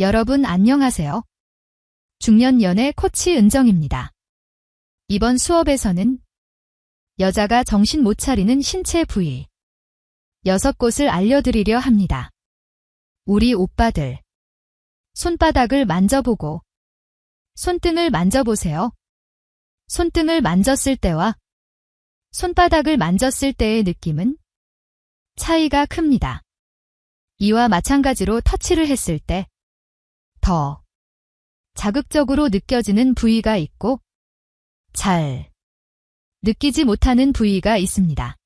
여러분 안녕하세요. 중년 연애 코치 은정입니다. 이번 수업에서는 여자가 정신 못 차리는 신체 부위 여섯 곳을 알려드리려 합니다. 우리 오빠들 손바닥을 만져보고 손등을 만져보세요. 손등을 만졌을 때와 손바닥을 만졌을 때의 느낌은 차이가 큽니다. 이와 마찬가지로 터치를 했을 때 더 자극적으로 느껴지는 부위가 있고 잘 느끼지 못하는 부위가 있습니다.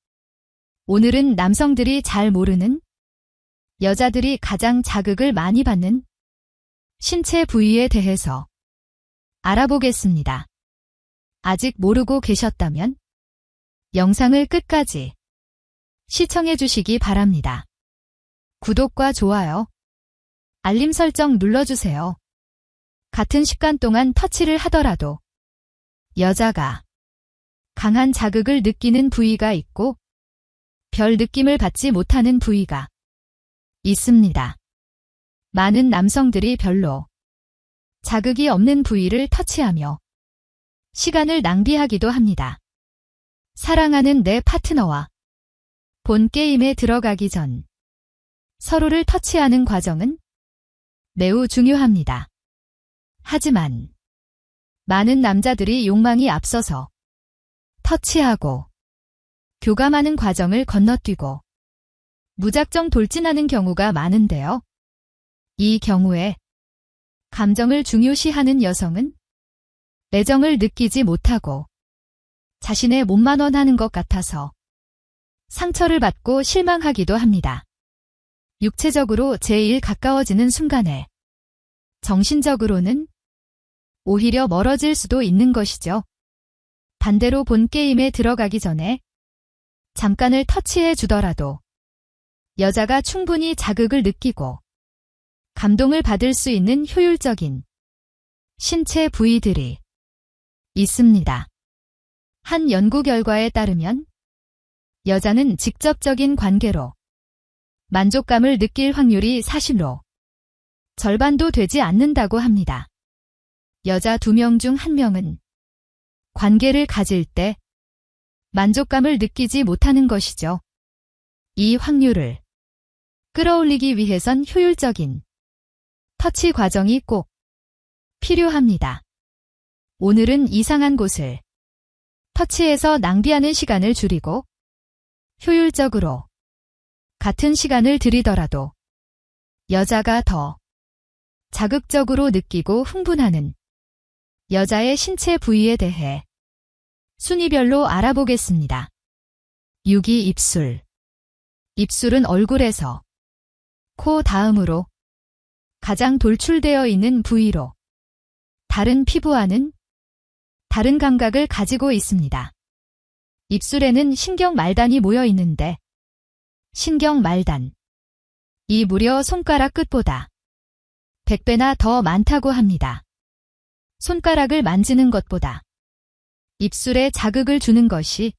오늘은 남성들이 잘 모르는 여자들이 가장 자극을 많이 받는 신체 부위에 대해서 알아보겠습니다. 아직 모르고 계셨다면 영상을 끝까지 시청해 주시기 바랍니다. 구독과 좋아요, 알림 설정 눌러주세요. 같은 시간 동안 터치를 하더라도 여자가 강한 자극을 느끼는 부위가 있고 별 느낌을 받지 못하는 부위가 있습니다. 많은 남성들이 별로 자극이 없는 부위를 터치하며 시간을 낭비하기도 합니다. 사랑하는 내 파트너와 본 게임에 들어가기 전 서로를 터치하는 과정은 매우 중요합니다. 하지만 많은 남자들이 욕망이 앞서서 터치하고 교감하는 과정을 건너뛰고 무작정 돌진하는 경우가 많은데요. 이 경우에 감정을 중요시하는 여성은 애정을 느끼지 못하고 자신의 몸만 원하는 것 같아서 상처를 받고 실망하기도 합니다. 육체적으로 제일 가까워지는 순간에 정신적으로는 오히려 멀어질 수도 있는 것이죠. 반대로 본 게임에 들어가기 전에 잠깐을 터치해 주더라도 여자가 충분히 자극을 느끼고 감동을 받을 수 있는 효율적인 신체 부위들이 있습니다. 한 연구 결과에 따르면 여자는 직접적인 관계로 만족감을 느낄 확률이 40로 절반도 되지 않는다고 합니다. 여자 두명중한 명은 관계를 가질 때 만족감을 느끼지 못하는 것이죠. 이 확률을 끌어올리기 위해선 효율적인 터치 과정이 꼭 필요합니다. 오늘은 이상한 곳을 터치해서 낭비하는 시간을 줄이고 효율적으로 같은 시간을 들이더라도 여자가 더 자극적으로 느끼고 흥분하는 여자의 신체 부위에 대해 순위별로 알아보겠습니다. 6위 입술 입술은 얼굴에서 코 다음으로 가장 돌출되어 있는 부위로 다른 피부와는 다른 감각을 가지고 있습니다. 입술에는 신경 말단이 모여 있는데 신경 말단 이 무려 손가락 끝보다 100배나 더 많다고 합니다. 손가락을 만지는 것보다 입술에 자극을 주는 것이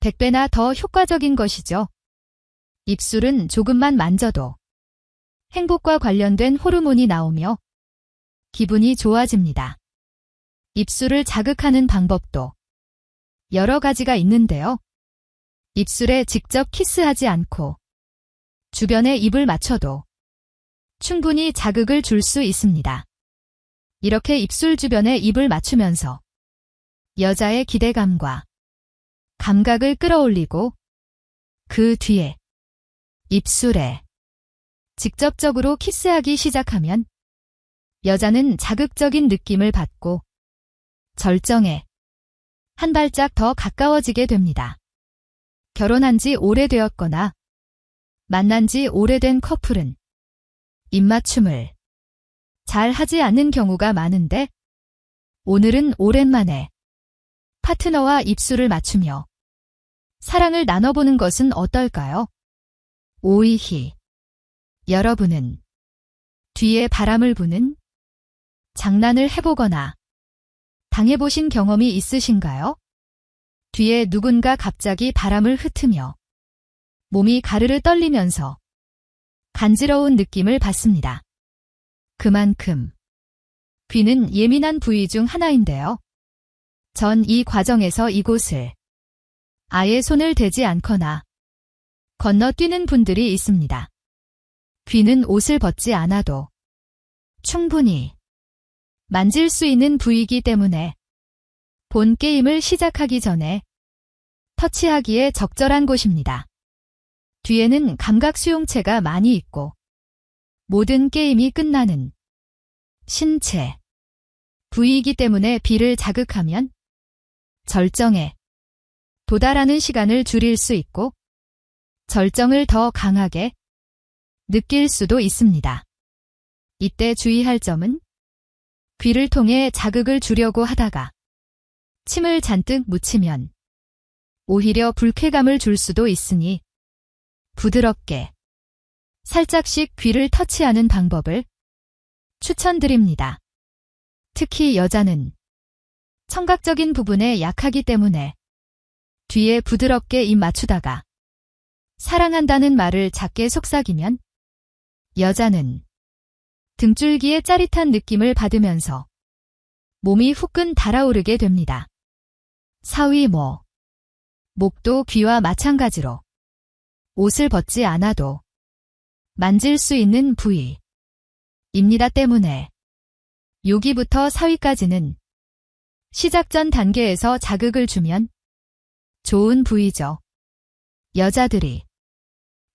100배나 더 효과적인 것이죠. 입술은 조금만 만져도 행복과 관련된 호르몬이 나오며 기분이 좋아집니다. 입술을 자극하는 방법도 여러 가지가 있는데요. 입술에 직접 키스하지 않고 주변에 입을 맞춰도 충분히 자극을 줄 수 있습니다. 이렇게 입술 주변에 입을 맞추면서 여자의 기대감과 감각을 끌어올리고 그 뒤에 입술에 직접적으로 키스하기 시작하면 여자는 자극적인 느낌을 받고 절정에 한 발짝 더 가까워지게 됩니다. 결혼한 지 오래되었거나 만난 지 오래된 커플은 입맞춤을 잘 하지 않는 경우가 많은데 오늘은 오랜만에 파트너와 입술을 맞추며 사랑을 나눠보는 것은 어떨까요? 오이희 여러분은 뒤에 바람을 부는 장난을 해보거나 당해보신 경험이 있으신가요? 뒤에 누군가 갑자기 바람을 흩으며 몸이 가르르 떨리면서 간지러운 느낌을 받습니다. 그만큼 귀는 예민한 부위 중 하나인데요. 전 이 과정에서 이곳을 아예 손을 대지 않거나 건너뛰는 분들이 있습니다. 귀는 옷을 벗지 않아도 충분히 만질 수 있는 부위이기 때문에 본 게임을 시작하기 전에 터치하기에 적절한 곳입니다. 뒤에는 감각 수용체가 많이 있고 모든 게임이 끝나는 신체 부위이기 때문에 비를 자극하면 절정에 도달하는 시간을 줄일 수 있고 절정을 더 강하게 느낄 수도 있습니다. 이때 주의할 점은 귀를 통해 자극을 주려고 하다가 침을 잔뜩 묻히면 오히려 불쾌감을 줄 수도 있으니 부드럽게 살짝씩 귀를 터치하는 방법을 추천드립니다. 특히 여자는 청각적인 부분에 약하기 때문에 뒤에 부드럽게 입 맞추다가 사랑한다는 말을 작게 속삭이면 여자는 등줄기의 짜릿한 느낌을 받으면서 몸이 후끈 달아오르게 됩니다. 사위모 목도 귀와 마찬가지로 옷을 벗지 않아도 만질 수 있는 부위 입니다 때문에 여기부터 사위까지는 시작 전 단계에서 자극을 주면 좋은 부위죠. 여자들이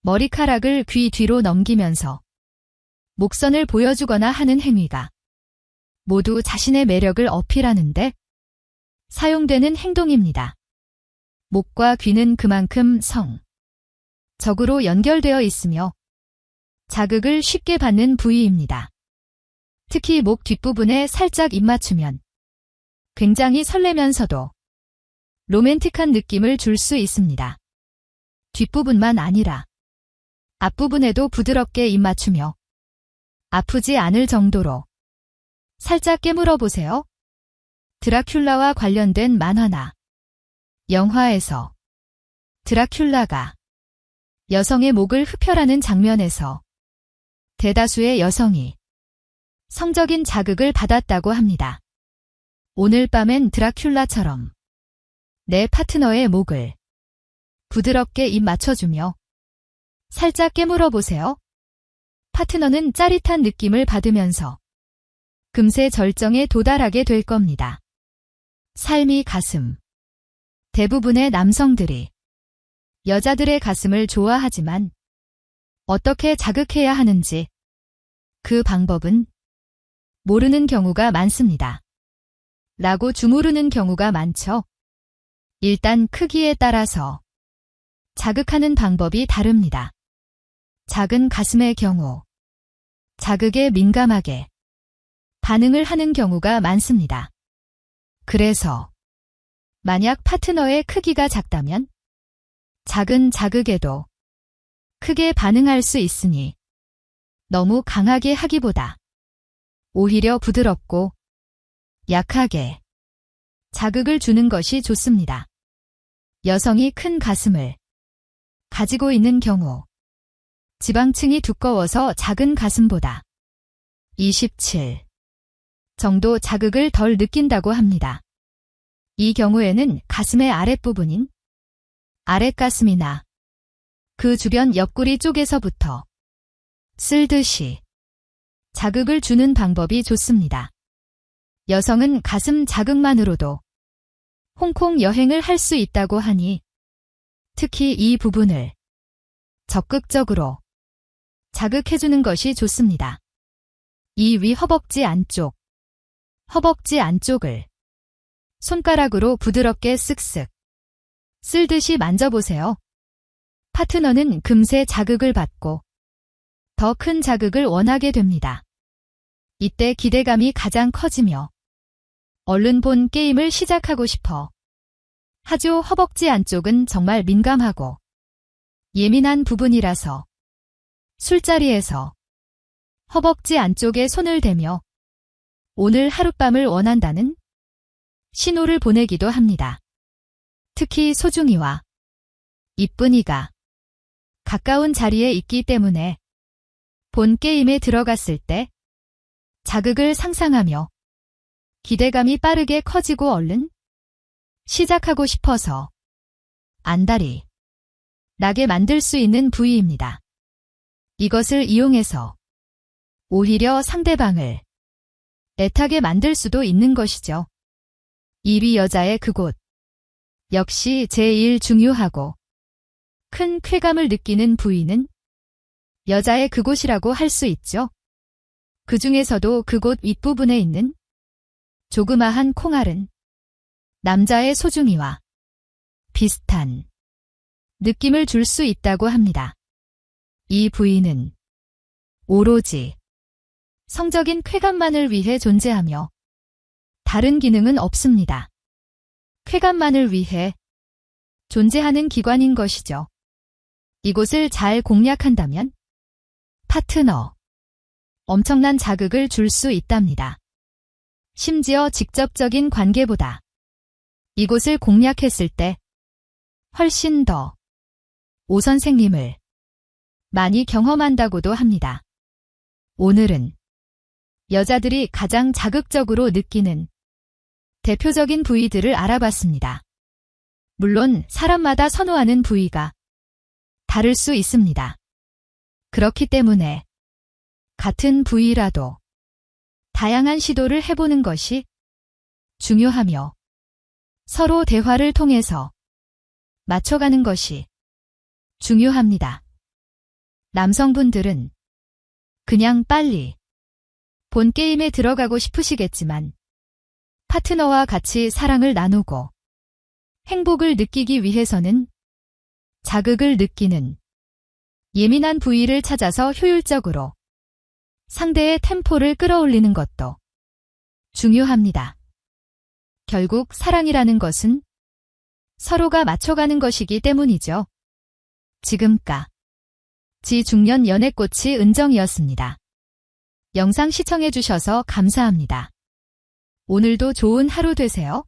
머리카락을 귀 뒤로 넘기면서 목선을 보여주거나 하는 행위가 모두 자신의 매력을 어필하는데 사용되는 행동입니다. 목과 귀는 그만큼 성, 적으로 연결되어 있으며 자극을 쉽게 받는 부위입니다. 특히 목 뒷부분에 살짝 입맞추면 굉장히 설레면서도 로맨틱한 느낌을 줄 수 있습니다. 뒷부분만 아니라 앞부분에도 부드럽게 입맞추며 아프지 않을 정도로 살짝 깨물어 보세요. 드라큘라와 관련된 만화나 영화에서 드라큘라가 여성의 목을 흡혈하는 장면에서 대다수의 여성이 성적인 자극을 받았다고 합니다. 오늘 밤엔 드라큘라처럼 내 파트너의 목을 부드럽게 입 맞춰주며 살짝 깨물어 보세요. 파트너는 짜릿한 느낌을 받으면서 금세 절정에 도달하게 될 겁니다. 삶이 가슴. 대부분의 남성들이 여자들의 가슴을 좋아하지만 어떻게 자극해야 하는지 그 방법은 모르는 경우가 많습니다. 라고 주무르는 경우가 많죠. 일단 크기에 따라서 자극하는 방법이 다릅니다. 작은 가슴의 경우 자극에 민감하게 반응을 하는 경우가 많습니다. 그래서 만약 파트너의 크기가 작다면 작은 자극에도 크게 반응할 수 있으니 너무 강하게 하기보다 오히려 부드럽고 약하게 자극을 주는 것이 좋습니다. 여성이 큰 가슴을 가지고 있는 경우 지방층이 두꺼워서 작은 가슴보다 27 정도 자극을 덜 느낀다고 합니다. 이 경우에는 가슴의 아랫부분인 아랫가슴이나 그 주변 옆구리 쪽에서부터 쓸듯이 자극을 주는 방법이 좋습니다. 여성은 가슴 자극만으로도 홍콩 여행을 할 수 있다고 하니 특히 이 부분을 적극적으로 자극해주는 것이 좋습니다. 이 위 허벅지 안쪽, 허벅지 안쪽을 손가락으로 부드럽게 쓱쓱 쓸듯이 만져보세요. 파트너는 금세 자극을 받고 더 큰 자극을 원하게 됩니다. 이때 기대감이 가장 커지며 얼른 본 게임을 시작하고 싶어. 하죠 허벅지 안쪽은 정말 민감하고 예민한 부분이라서 술자리에서 허벅지 안쪽에 손을 대며 오늘 하룻밤을 원한다는 신호를 보내기도 합니다. 특히 소중이와 이쁜이가 가까운 자리에 있기 때문에 본 게임에 들어갔을 때 자극을 상상하며 기대감이 빠르게 커지고 얼른 시작하고 싶어서 안달이 나게 만들 수 있는 부위입니다. 이것을 이용해서 오히려 상대방을 애타게 만들 수도 있는 것이죠. 1위 여자의 그곳. 역시 제일 중요하고 큰 쾌감을 느끼는 부위는 여자의 그곳이라고 할 수 있죠. 그 중에서도 그곳 윗부분에 있는 조그마한 콩알은 남자의 소중이와 비슷한 느낌을 줄 수 있다고 합니다. 이 부위는 오로지 성적인 쾌감만을 위해 존재하며 다른 기능은 없습니다. 쾌감만을 위해 존재하는 기관인 것이죠. 이곳을 잘 공략한다면 파트너 엄청난 자극을 줄 수 있답니다. 심지어 직접적인 관계보다 이곳을 공략했을 때 훨씬 더 오 선생님을 많이 경험한다고도 합니다. 오늘은 여자들이 가장 자극적으로 느끼는 대표적인 부위들을 알아봤습니다. 물론 사람마다 선호하는 부위가 다를 수 있습니다. 그렇기 때문에 같은 부위라도 다양한 시도를 해보는 것이 중요하며 서로 대화를 통해서 맞춰가는 것이 중요합니다. 남성분들은 그냥 빨리 본 게임에 들어가고 싶으시겠지만 파트너와 같이 사랑을 나누고 행복을 느끼기 위해서는 자극을 느끼는 예민한 부위를 찾아서 효율적으로 상대의 템포를 끌어올리는 것도 중요합니다. 결국 사랑이라는 것은 서로가 맞춰가는 것이기 때문이죠. 지금까지 중년 연애꽃이 은정이었습니다. 영상 시청해주셔서 감사합니다. 오늘도 좋은 하루 되세요.